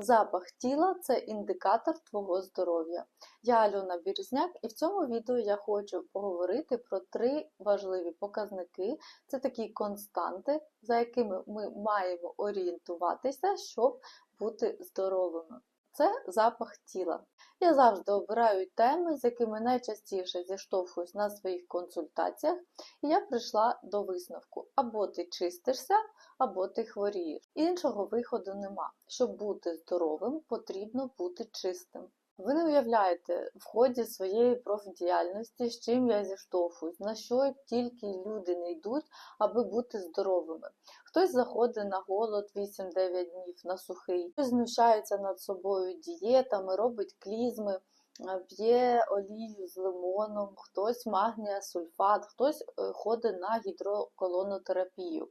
Запах тіла це індикатор твого здоров'я. Я Альона Бірзняк, і в цьому відео я хочу поговорити про три важливі показники. Це такі константи, за якими ми маємо орієнтуватися, щоб бути здоровими. Це запах тіла. Я завжди обираю теми, з якими найчастіше зіштовхуюсь на своїх консультаціях, і я прийшла до висновку: або ти чистишся, або ти хворієш. Іншого виходу нема. Щоб бути здоровим, потрібно бути чистим. Ви не уявляєте в ході своєї профдіяльності, з чим я зіштовхуюсь, на що тільки люди не йдуть, аби бути здоровими. Хтось заходить на голод 8-9 днів на сухий, хтось знущається над собою дієтами, робить клізми, п'є олію з лимоном, хтось магнія сульфат, хтось е, ходить на гідроколонотерапію.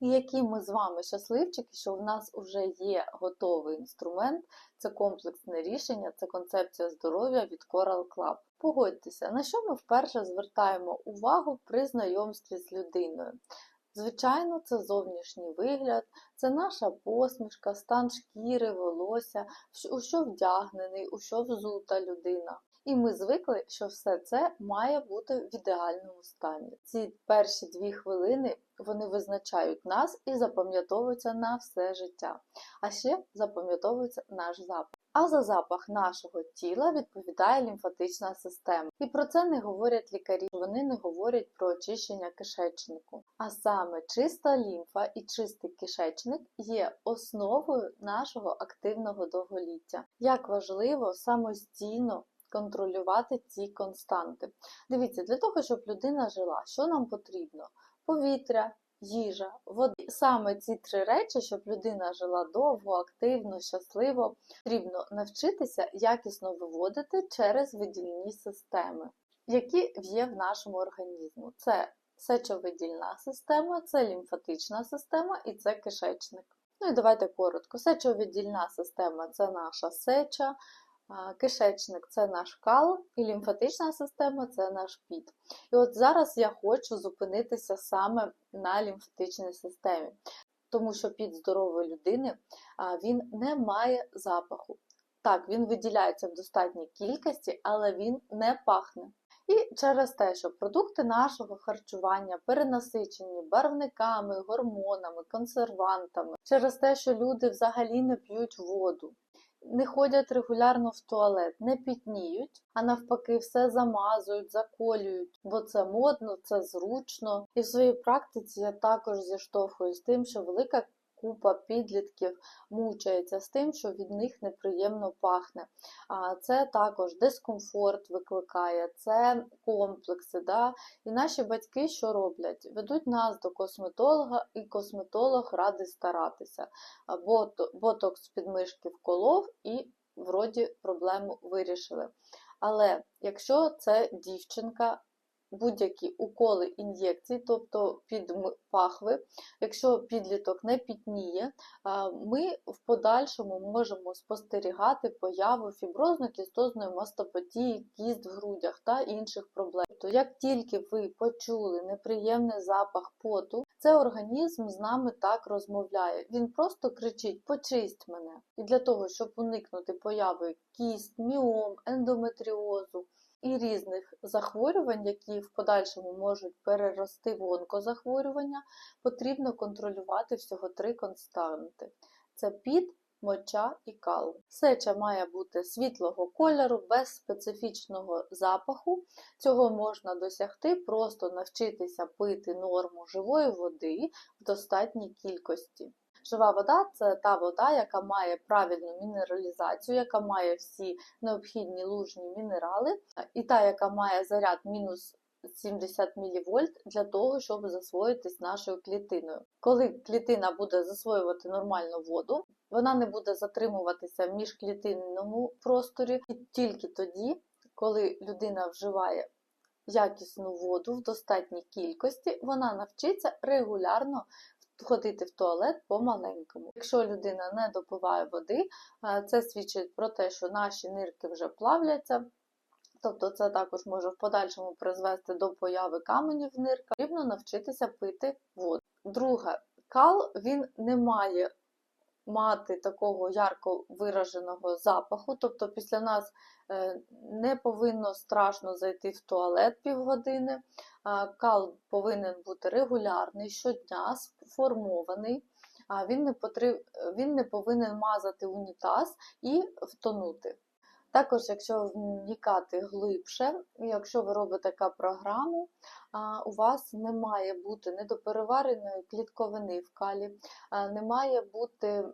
І які ми з вами щасливчики, що в нас вже є готовий інструмент, це комплексне рішення, це концепція здоров'я від Coral Club. Погодьтеся, на що ми вперше звертаємо увагу при знайомстві з людиною. Звичайно, це зовнішній вигляд, це наша посмішка, стан шкіри, волосся, у що вдягнений, у що взута людина. І ми звикли, що все це має бути в ідеальному стані. Ці перші дві хвилини вони визначають нас і запам'ятовуються на все життя. А ще запам'ятовується наш запах. А за запах нашого тіла відповідає лімфатична система. І про це не говорять лікарі, вони не говорять про очищення кишечнику. А саме чиста лімфа і чистий кишечник є основою нашого активного довголіття. Як важливо самостійно контролювати ці константи. Дивіться, для того, щоб людина жила, що нам потрібно? Повітря, їжа, вода. Саме ці три речі, щоб людина жила довго, активно, щасливо, потрібно навчитися якісно виводити через видільні системи, які є в нашому організму. Це сечовидільна система, це лімфатична система і це кишечник. Ну і давайте коротко. Сечовидільна система це наша сеча, Кишечник це наш кал, і лімфатична система це наш піт. І от зараз я хочу зупинитися саме на лімфатичній системі, тому що під здорової людини він не має запаху. Так, він виділяється в достатній кількості, але він не пахне. І через те, що продукти нашого харчування перенасичені барвниками, гормонами, консервантами, через те, що люди взагалі не п'ють воду, не ходять регулярно в туалет, не пітніють, а навпаки, все замазують, заколюють, бо це модно, це зручно. І в своїй практиці я також зіштовхуюсь з тим, що велика купа підлітків мучається з тим, що від них неприємно пахне. А Це також дискомфорт викликає, це комплекси. Да? І наші батьки що роблять? Ведуть нас до косметолога, і косметолог радий старатися. Ботокс підмишки вколов і вроді проблему вирішили. Але якщо це дівчинка будь-які уколи ін'єкцій, тобто під пахви, якщо підліток не пітніє, ми в подальшому можемо спостерігати появу фіброзно-кістозної мастопатії, кіст в грудях та інших проблем. Тобто, як тільки ви почули неприємний запах поту, це організм з нами так розмовляє. Він просто кричить Почисть мене! І для того, щоб уникнути появи кіст, міом, ендометріозу і різних захворювань, які в подальшому можуть перерости в онкозахворювання, потрібно контролювати всього три константи: це під, моча і кал. Сеча має бути світлого кольору, без специфічного запаху. Цього можна досягти, просто навчитися пити норму живої води в достатній кількості. Жива вода це та вода, яка має правильну мінералізацію, яка має всі необхідні лужні мінерали, і та, яка має заряд мінус 70 мВ для того, щоб засвоїтись нашою клітиною. Коли клітина буде засвоювати нормальну воду, вона не буде затримуватися в міжклітинному просторі, і тільки тоді, коли людина вживає якісну воду в достатній кількості, вона навчиться регулярно ходити в туалет по-маленькому. Якщо людина не допиває води, е, це свідчить про те, що наші нирки вже плавляться. Тобто це також може в подальшому призвести до появи каменів в нирках. Потрібно навчитися пити воду. Друге, кал він не має мати такого ярко вираженого запаху, тобто після нас е, не повинно страшно зайти в туалет півгодини. Кал повинен бути регулярний, щодня сформований. Він не, потріб... він не повинен мазати унітаз і втонути. Також, якщо вникати глибше, якщо ви робите програму, у вас не має бути недоперевареної клітковини в калі, не має бути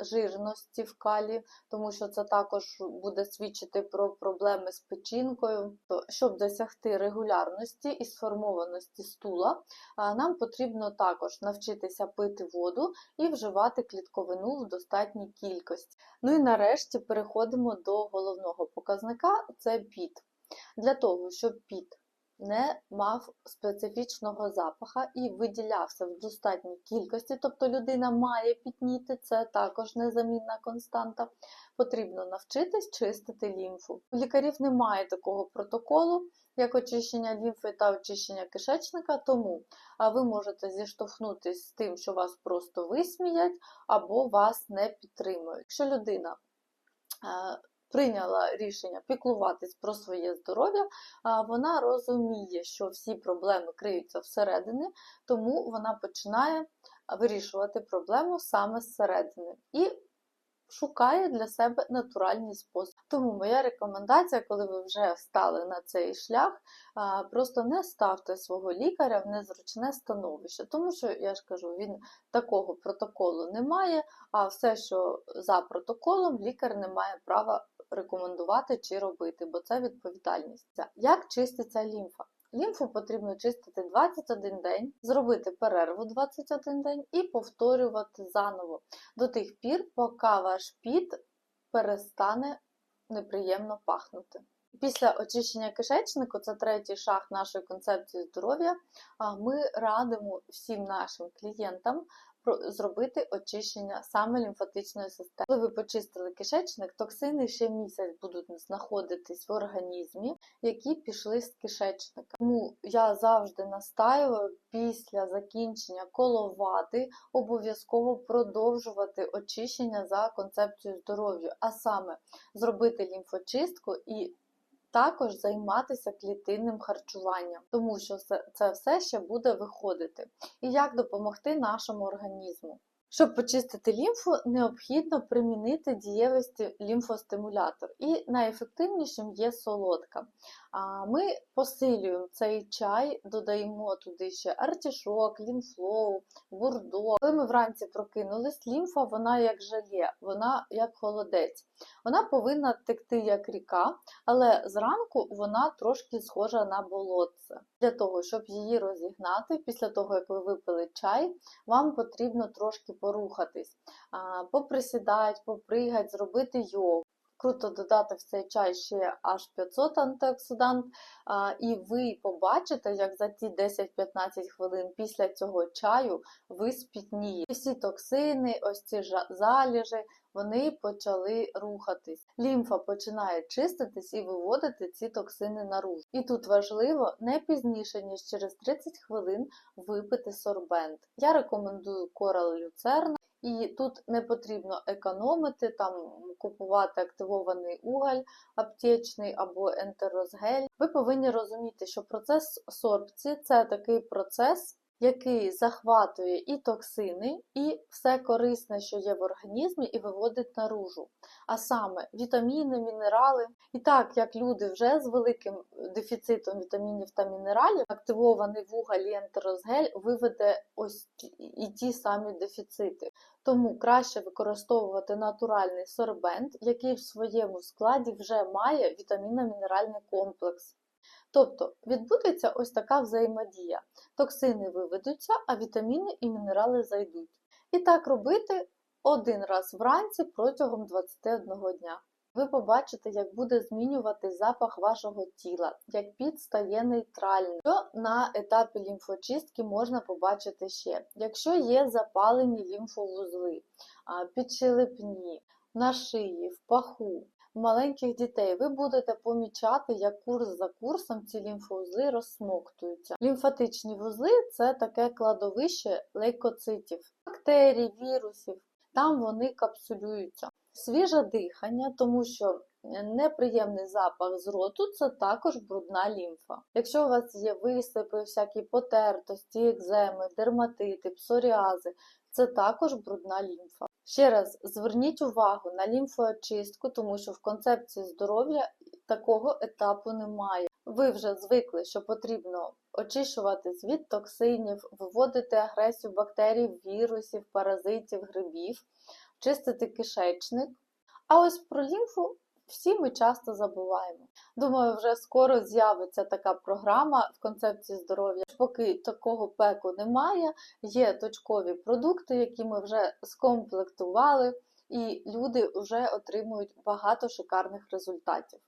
жирності в калі, тому що це також буде свідчити про проблеми з печінкою. Щоб досягти регулярності і сформованості стула, нам потрібно також навчитися пити воду і вживати клітковину в достатній кількості. Ну і нарешті переходимо до головного показника це піт. Для того, щоб піт не мав специфічного запаха і виділявся в достатній кількості, тобто людина має пітніти, це також незамінна константа. Потрібно навчитись чистити лімфу. У лікарів немає такого протоколу, як очищення лімфи та очищення кишечника, тому ви можете зіштовхнутися з тим, що вас просто висміять або вас не підтримують. Якщо людина прийняла рішення піклуватись про своє здоров'я, вона розуміє, що всі проблеми криються всередині, тому вона починає вирішувати проблему саме зсередини. І Шукає для себе натуральний спосіб. Тому моя рекомендація, коли ви вже стали на цей шлях, просто не ставте свого лікаря в незручне становище, тому що, я ж кажу, він такого протоколу не має, а все, що за протоколом, лікар не має права рекомендувати чи робити, бо це відповідальність. Як чиститься лімфа? Лімфу потрібно чистити 21 день, зробити перерву 21 день і повторювати заново до тих пір, поки ваш піт перестане неприємно пахнути. Після очищення кишечнику, це третій шаг нашої концепції здоров'я, ми радимо всім нашим клієнтам зробити очищення саме лімфатичної системи. Коли ви почистили кишечник, токсини ще місяць будуть знаходитись в організмі, які пішли з кишечника. Тому я завжди настаюю після закінчення коловати обов'язково продовжувати очищення за концепцією здоров'я, а саме зробити лімфочистку і також займатися клітинним харчуванням, тому що це все ще буде виходити. І як допомогти нашому організму? Щоб почистити лімфу, необхідно примінити дієвості лімфостимулятор, і найефективнішим є солодка. Ми посилюємо цей чай, додаємо туди ще артішок, лімфлоу, бурдо. Коли ми вранці прокинулись, лімфа вона як желе, вона як холодець. Вона повинна текти як ріка, але зранку вона трошки схожа на болотце. Для того, щоб її розігнати, після того, як ви випили чай, вам потрібно трошки порухатись, поприсідати, попригати, зробити йогу. Круто додати в цей чай ще аж 500 антиоксидант, і ви побачите, як за ті 10-15 хвилин після цього чаю ви спітнієте. Всі токсини, ось ці заліжі, вони почали рухатись. Лімфа починає чиститись і виводити ці токсини наружу. І тут важливо не пізніше, ніж через 30 хвилин випити сорбент. Я рекомендую корал люцерна. І тут не потрібно економити, там купувати активований уголь аптечний або ентерозгель. Ви повинні розуміти, що процес сорбції це такий процес, який захватує і токсини, і все корисне, що є в організмі, і виводить наружу. А саме вітаміни, мінерали. І так як люди вже з великим дефіцитом вітамінів та мінералів, активований вуголь і ентерозгель виведе ось і ті самі дефіцити. Тому краще використовувати натуральний сорбент, який в своєму складі вже має вітамінно-мінеральний комплекс. Тобто відбудеться ось така взаємодія. Токсини виведуться, а вітаміни і мінерали зайдуть. І так робити один раз вранці протягом 21 дня. Ви побачите, як буде змінювати запах вашого тіла, як під стає нейтральним. Що на етапі лімфочистки можна побачити ще, якщо є запалені лімфовузли, підщелепні, на шиї, в паху, маленьких дітей ви будете помічати, як курс за курсом ці лімфоузли розсмоктуються. Лімфатичні вузли це таке кладовище лейкоцитів, бактерій, вірусів. там вони капсулюються. Свіже дихання, тому що неприємний запах з роту це також брудна лімфа. Якщо у вас є висипи, всякі потертості, екземи, дерматити, псоріази, це також брудна лімфа. Ще раз зверніть увагу на лімфоочистку, тому що в концепції здоров'я такого етапу немає. Ви вже звикли, що потрібно очищуватись від токсинів, виводити агресію бактерій, вірусів, паразитів, грибів, чистити кишечник. А ось про лімфу всі ми часто забуваємо. Думаю, вже скоро з'явиться така програма в концепції здоров'я. Поки такого пеку немає, є точкові продукти, які ми вже скомплектували, і люди вже отримують багато шикарних результатів.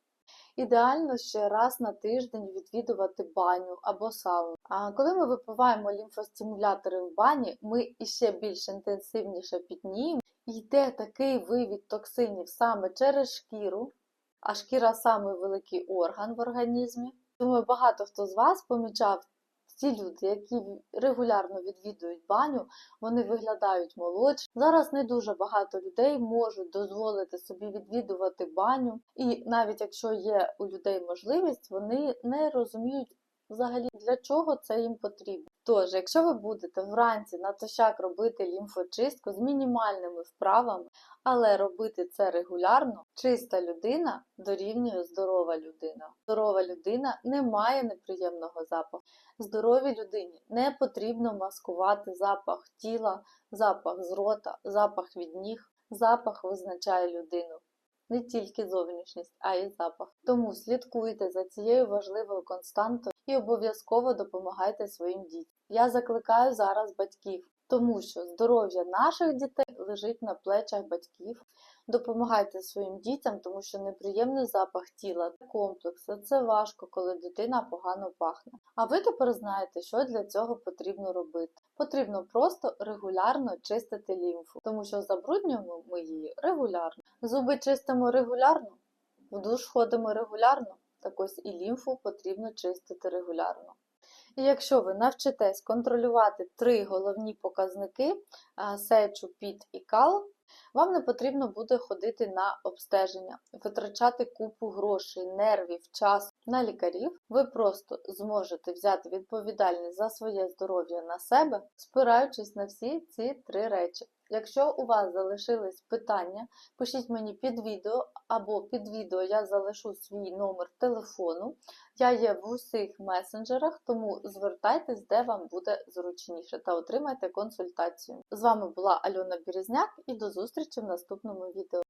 Ідеально ще раз на тиждень відвідувати баню або сауну. А коли ми випиваємо лімфостимулятори в бані, ми іще більш інтенсивніше пітніємо. Йде такий вивід токсинів саме через шкіру, а шкіра самий великий орган в організмі. Думаю, багато хто з вас помічав ті люди, які регулярно відвідують баню, вони виглядають молодші. Зараз не дуже багато людей можуть дозволити собі відвідувати баню, і навіть якщо є у людей можливість, вони не розуміють взагалі для чого це їм потрібно. Тож, якщо ви будете вранці натощак робити лімфочистку з мінімальними вправами, але робити це регулярно, чиста людина дорівнює здорова людина. Здорова людина не має неприємного запаху. Здоровій людині не потрібно маскувати запах тіла, запах з рота, запах від ніг. Запах визначає людину. Не тільки зовнішність, а й запах. Тому слідкуйте за цією важливою константою і обов'язково допомагайте своїм дітям. Я закликаю зараз батьків, тому що здоров'я наших дітей лежить на плечах батьків. Допомагайте своїм дітям, тому що неприємний запах тіла, комплекси це важко, коли дитина погано пахне. А ви тепер знаєте, що для цього потрібно робити. Потрібно просто регулярно чистити лімфу, тому що забруднюємо ми її регулярно. Зуби чистимо регулярно, в душ ходимо регулярно, так ось і лімфу потрібно чистити регулярно. І якщо ви навчитесь контролювати три головні показники сечу, піт і кал, вам не потрібно буде ходити на обстеження, витрачати купу грошей, нервів, часу на лікарів. Ви просто зможете взяти відповідальність за своє здоров'я на себе, спираючись на всі ці три речі. Якщо у вас залишились питання, пишіть мені під відео або під відео я залишу свій номер телефону. Я є в усіх месенджерах, тому звертайтесь, де вам буде зручніше, та отримайте консультацію. З вами була Альона Бірізняк і до зустрічі в наступному відео.